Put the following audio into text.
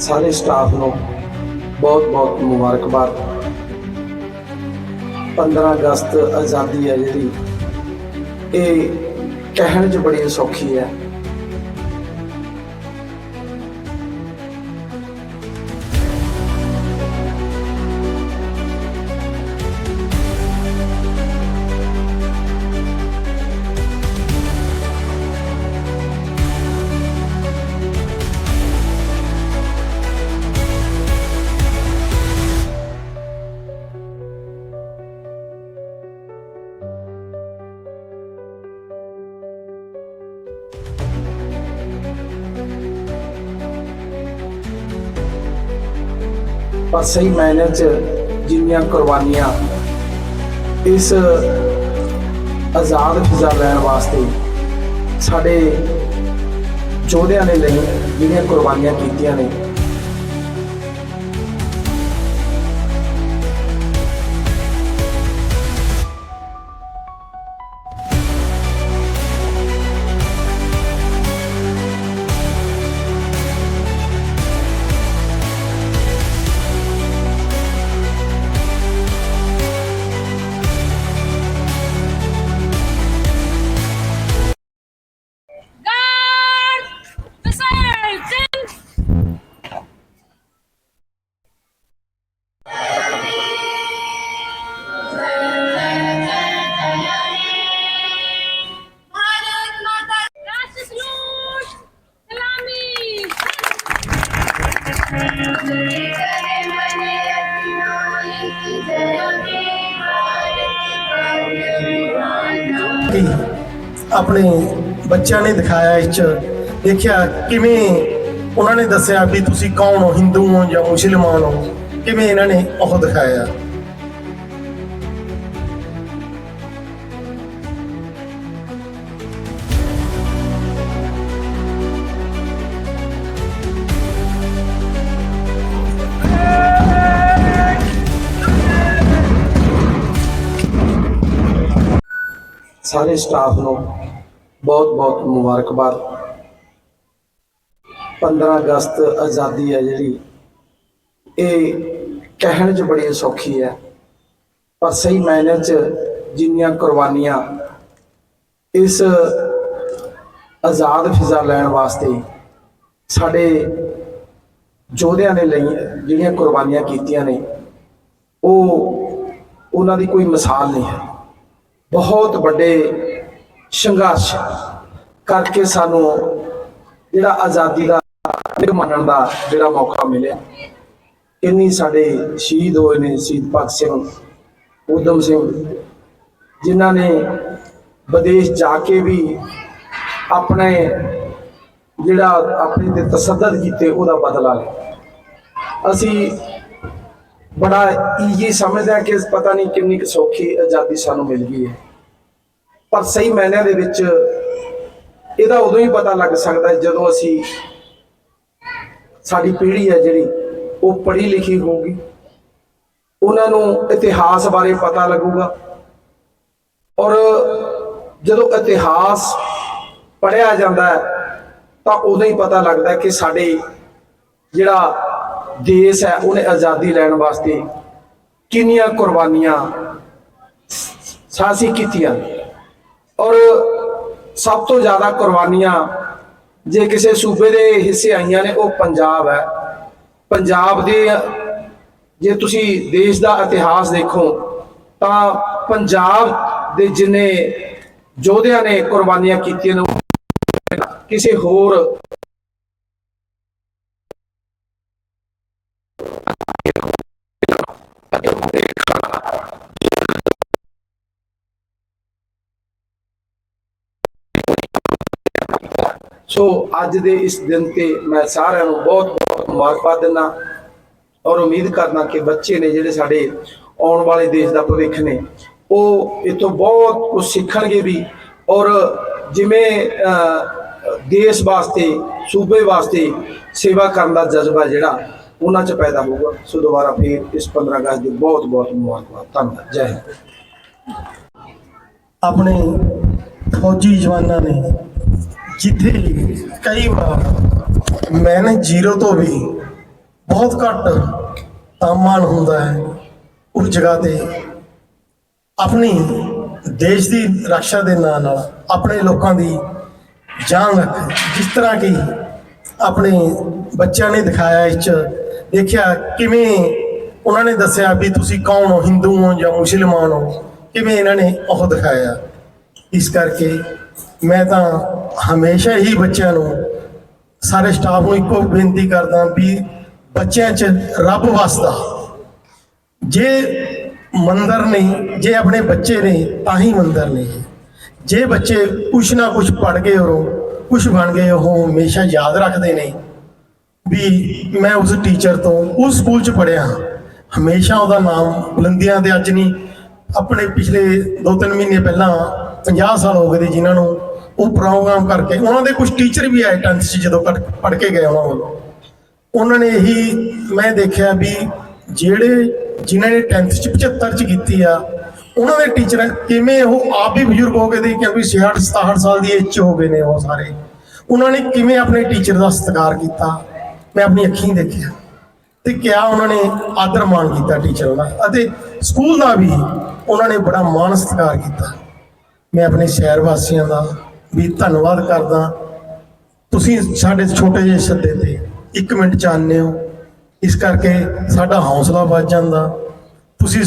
ਸਾਰੇ ਸਟਾਫ ਨੂੰ ਬਹੁਤ ਬਹੁਤ ਮੁਬਾਰਕਬਾਦ। 15 ਅਗਸਤ ਆਜ਼ਾਦੀ ਹੈ ਜਿਹੜੀ। ਇਹ ਕਹਿਣ 'ਚ ਬੜੀ ਸੌਖੀ ਹੈ। ਪਰ ਸਹੀ ਮਾਇਨੇ 'ਚ ਜਿੰਨੀਆਂ ਕੁਰਬਾਨੀਆਂ ਇਸ ਆਜ਼ਾਦ ਫਿਜ਼ਾ ਲੈਣ ਵਾਸਤੇ ਸਾਡੇ ਯੋਧਿਆਂ ਨੇ ਲਈ ਜਿਹੜੀਆਂ ਕੁਰਬਾਨੀਆਂ ਕੀਤੀਆਂ ਨੇ ਕਿ ਆਪਣੇ ਬੱਚਿਆਂ ਨੇ ਦਿਖਾਇਆ ਇਸ ਚ। ਦੇਖਿਆ ਕਿਵੇਂ ਉਹਨਾਂ ਨੇ ਦੱਸਿਆ ਵੀ ਤੁਸੀਂ ਕੌਣ ਹੋ, ਹਿੰਦੂ ਹੋ ਜਾਂ ਮੁਸਲਮਾਨ ਹੋ। ਕਿਵੇਂ ਇਹਨਾਂ ਨੇ ਉਹ ਦਿਖਾਇਆ। ਸਾਰੇ ਸਟਾਫ ਨੂੰ ਬਹੁਤ ਬਹੁਤ ਮੁਬਾਰਕਬਾਦ। 15 ਅਗਸਤ ਆਜ਼ਾਦੀ ਹੈ ਜਿਹੜੀ, ਇਹ ਕਹਿਣ 'ਚ ਬੜੀ ਸੌਖੀ ਹੈ, ਪਰ ਸਹੀ ਮਾਇਨੇ 'ਚ ਜਿੰਨੀਆਂ ਕੁਰਬਾਨੀਆਂ ਇਸ ਆਜ਼ਾਦ ਫਿਜ਼ਾ ਲੈਣ ਵਾਸਤੇ ਸਾਡੇ ਯੋਧਿਆਂ ਨੇ ਲਈ, ਜਿਹੜੀਆਂ ਕੁਰਬਾਨੀਆਂ ਕੀਤੀਆਂ ਨੇ, ਉਹ ਉਹਨਾਂ ਦੀ ਕੋਈ ਮਿਸਾਲ ਨਹੀਂ ਹੈ। ਬਹੁਤ ਵੱਡੇ ਸੰਘਰਸ਼ ਕਰਕੇ ਸਾਨੂੰ ਜਿਹੜਾ ਆਜ਼ਾਦੀ ਦਾ ਨਿਗ ਮੰਨਣ ਦਾ ਜਿਹੜਾ ਮੌਕਾ ਮਿਲਿਆ। ਇੰਨੀ ਸਾਡੇ ਸ਼ਹੀਦ ਹੋਏ ਨੇ ਸ਼ਹੀਦ ਭਗਤ ਸਿੰਘ, ਊਧਮ ਸਿੰਘ, ਜਿਨ੍ਹਾਂ ਨੇ ਵਿਦੇਸ਼ ਜਾ ਕੇ ਵੀ ਆਪਣੇ ਜਿਹੜਾ ਆਪਣੇ ਤੇ ਤਸੱਦਦ ਕੀਤੇ, ਉਹਦਾ ਬਦਲਾ ਲਿਆ। ਅਸੀਂ ਬੜਾ ਈਜੀ ਸਮਝਦੇ ਹਾਂ ਕਿ ਪਤਾ ਨਹੀਂ ਕਿੰਨੀ ਕੁ ਸੌਖੀ ਆਜ਼ਾਦੀ ਸਾਨੂੰ ਮਿਲ ਗਈ ਹੈ। ਪਰ ਸਹੀ ਮਾਇਨਿਆਂ ਦੇ ਵਿੱਚ ਇਹਦਾ ਉਦੋਂ ਹੀ ਪਤਾ ਲੱਗ ਸਕਦਾ ਜਦੋਂ ਅਸੀਂ ਸਾਡੀ ਪੀੜ੍ਹੀ ਹੈ ਜਿਹੜੀ, ਉਹ ਪੜ੍ਹੀ ਲਿਖੀ ਹੋਊਗੀ। ਉਹਨਾਂ ਨੂੰ ਇਤਿਹਾਸ ਬਾਰੇ ਪਤਾ ਲੱਗੂਗਾ। ਔਰ ਜਦੋਂ ਇਤਿਹਾਸ ਪੜ੍ਹਿਆ ਜਾਂਦਾ ਹੈ, ਤਾਂ ਉਦੋਂ ਹੀ ਪਤਾ ਲੱਗਦਾ ਕਿ ਸਾਡੇ ਜਿਹੜਾ ਦੇਸ਼ ਹੈ, ਉਹਨੇ ਆਜ਼ਾਦੀ ਲੈਣ ਵਾਸਤੇ ਕਿੰਨੀਆਂ ਕੁਰਬਾਨੀਆਂ ਸਾਸੀ ਕੀਤੀਆਂ। ਔਰ ਸਭ ਤੋਂ ਜ਼ਿਆਦਾ ਕੁਰਬਾਨੀਆਂ ਜੇ ਕਿਸੇ ਸੂਬੇ ਦੇ ਹਿੱਸੇ ਆਈਆਂ ਨੇ, ਉਹ ਪੰਜਾਬ ਹੈ। ਪੰਜਾਬ ਦੇ, ਜੇ ਤੁਸੀਂ ਦੇਸ਼ ਦਾ ਇਤਿਹਾਸ ਦੇਖੋ, ਤਾਂ ਪੰਜਾਬ ਦੇ ਜਿਨੇ ਯੋਧਿਆਂ ਨੇ ਕੁਰਬਾਨੀਆਂ ਕੀਤੀਆਂ ਨੇ, ਕਿਸੇ ਹੋਰ ਸੋ ਅੱਜ ਦੇ ਇਸ ਦਿਨ ਤੇ ਮੈਂ ਸਾਰਿਆਂ ਨੂੰ ਬਹੁਤ ਬਹੁਤ ਮੁਬਾਰਕਬਾਦ ਦਿੰਦਾ ਔਰ ਉਮੀਦ ਕਰਦਾ ਕਿ ਬੱਚੇ ਨੇ ਜਿਹੜੇ ਸਾਡੇ ਆਉਣ ਵਾਲੇ ਦੇਸ਼ ਦਾ ਭਵਿੱਖ ਨੇ ਉਹ ਇਤੋਂ ਬਹੁਤ ਕੁਝ ਸਿੱਖਣਗੇ ਵੀ ਔਰ ਜਿਵੇਂ ਅਹ, ਦੇਸ਼ ਵਾਸਤੇ ਸੂਬੇ ਵਾਸਤੇ ਸੇਵਾ ਕਰਨ ਦਾ ਜਜ਼ਬਾ ਜਿਹੜਾ ਉਹਨਾਂ 'ਚ ਪੈਦਾ ਹੋਊਗਾ। ਸੋ ਦੁਬਾਰਾ ਫੇਰ ਇਸ 15 ਅਗਸਤ ਦੀ ਬਹੁਤ ਬਹੁਤ ਮੁਬਾਰਕਬਾਦ। ਧੰਨਵਾਦ। ਜੈ ਹਿੰਦ। ਆਪਣੇ ਫੌਜੀ ਜਵਾਨਾਂ ਨੇ ਜਿੱਥੇ ਕਈ ਵਾਰ ਮੈਨੇ ਜ਼ੀਰੋ ਤੋਂ ਵੀ ਬਹੁਤ ਘੱਟ ਤਾਪਮਾਨ ਹੁੰਦਾ ਹੈ, ਉਸ ਜਗ੍ਹਾ ਤੇ ਆਪਣੀ ਦੇਸ਼ ਦੀ ਰੱਖਿਆ ਦੇ ਨਾਲ ਨਾਲ ਆਪਣੇ ਲੋਕਾਂ ਦੀ ਜਾਨ ਰੱਖ। ਜਿਸ ਤਰ੍ਹਾਂ ਕਿ ਆਪਣੇ ਬੱਚਿਆਂ ਨੇ ਦਿਖਾਇਆ ਇਸ ਚ ਦੇਖਿਆ ਕਿਵੇਂ ਉਹਨਾਂ ਨੇ ਦੱਸਿਆ ਵੀ ਤੁਸੀਂ ਕੌਣ ਹੋ, ਹਿੰਦੂ ਹੋ ਜਾਂ ਮੁਸਲਮਾਨ ਹੋ? ਕਿਵੇਂ ਇਹਨਾਂ ਨੇ ਉਹ ਦਿਖਾਇਆ? ਇਸ ਕਰਕੇ ਮੈਂ ਤਾਂ ਹਮੇਸ਼ਾ ਹੀ ਬੱਚਿਆਂ ਨੂੰ ਸਾਰੇ ਸਟਾਫ ਨੂੰ ਇੱਕੋ ਬੇਨਤੀ ਕਰਦਾ ਵੀ ਬੱਚਿਆਂ 'ਚ ਰੱਬ ਵਸਦਾ। ਜੇ ਮੰਦਰ ਨਹੀਂ, ਜੇ ਆਪਣੇ ਬੱਚੇ ਨੇ ਤਾਂ ਹੀ ਮੰਦਰ ਨਹੀਂ। ਜੇ ਬੱਚੇ ਕੁਛ ਨਾ ਕੁਛ ਪੜ ਗਏ ਔਰੋਂ ਕੁਛ ਬਣ ਗਏ, ਉਹ ਹਮੇਸ਼ਾ ਯਾਦ ਰੱਖਦੇ ਨੇ। ਵੀ ਮੈਂ ਉਸ ਟੀਚਰ ਤੋਂ ਉਸ ਸਕੂਲ 'ਚ ਪੜਿਆ ਹਮੇਸ਼ਾ ਉਹਦਾ ਨਾਮ ਬੁਲੰਦੀਆਂ ਦੇ ਅੱਜ ਨਹੀਂ, ਆਪਣੇ ਪਿਛਲੇ 2-3 ਮਹੀਨੇ ਪਹਿਲਾਂ 50 ਸਾਲ ਹੋ ਗਏ ਦੇ ਜਿਨ੍ਹਾਂ ਨੂੰ ਉਹ ਪ੍ਰੋਗਰਾਮ ਕਰਕੇ, ਉਹਨਾਂ ਦੇ ਕੁਝ ਟੀਚਰ ਵੀ ਆਏ 10th 'ਚ ਜਦੋਂ ਪੜ ਕੇ ਗਏ ਉਹਨਾਂ ਵੱਲੋਂ ਉਹਨਾਂ ਨੇ ਇਹੀ ਮੈਂ ਦੇਖਿਆ ਵੀ ਜਿਹੜੇ ਜਿਨ੍ਹਾਂ ਨੇ 10th ਚ 75 ਚ ਕੀਤੀ ਆ, ਉਹਨਾਂ ਦੇ ਟੀਚਰ ਕਿਵੇਂ ਉਹ ਆਪ ਵੀ ਬਜ਼ੁਰਗ ਹੋ ਗਏ ਦੇ ਕਿਉਂਕਿ 66 67 ਸਾਲ ਦੀ ਏਜ ਚ ਹੋ ਗਏ ਨੇ ਉਹ ਸਾਰੇ। ਉਹਨਾਂ ਨੇ ਕਿਵੇਂ ਆਪਣੇ ਟੀਚਰ ਦਾ ਸਤਿਕਾਰ ਕੀਤਾ? ਮੈਂ ਆਪਣੀ ਅੱਖੀਂ ਦੇਖਿਆ ਤੇ ਕਿਆ ਉਹਨਾਂ ਨੇ ਆਦਰ ਮਾਣ ਕੀਤਾ ਟੀਚਰਾਂ ਦਾ ਅਤੇ ਸਕੂਲ ਦਾ ਵੀ ਉਹਨਾਂ ਨੇ ਬੜਾ ਮਾਣ ਸਤਿਕਾਰ ਕੀਤਾ। ਮੈਂ ਆਪਣੇ ਸ਼ਹਿਰ ਵਾਸੀਆਂ ਦਾ ਵੀ ਧੰਨਵਾਦ ਕਰਦਾ। ਤੁਸੀਂ ਸਾਡੇ ਛੋਟੇ ਜਿਹੇ ਸੱਦੇ ਤੇ 1 ਮਿੰਟ ਚਾਹੁੰਦੇ ਹੋ। ਇਸ ਕਰਕੇ ਸਾਡਾ ਹੌਸਲਾ ਵੱਧ ਜਾਂਦਾ। ਤੁਸੀਂ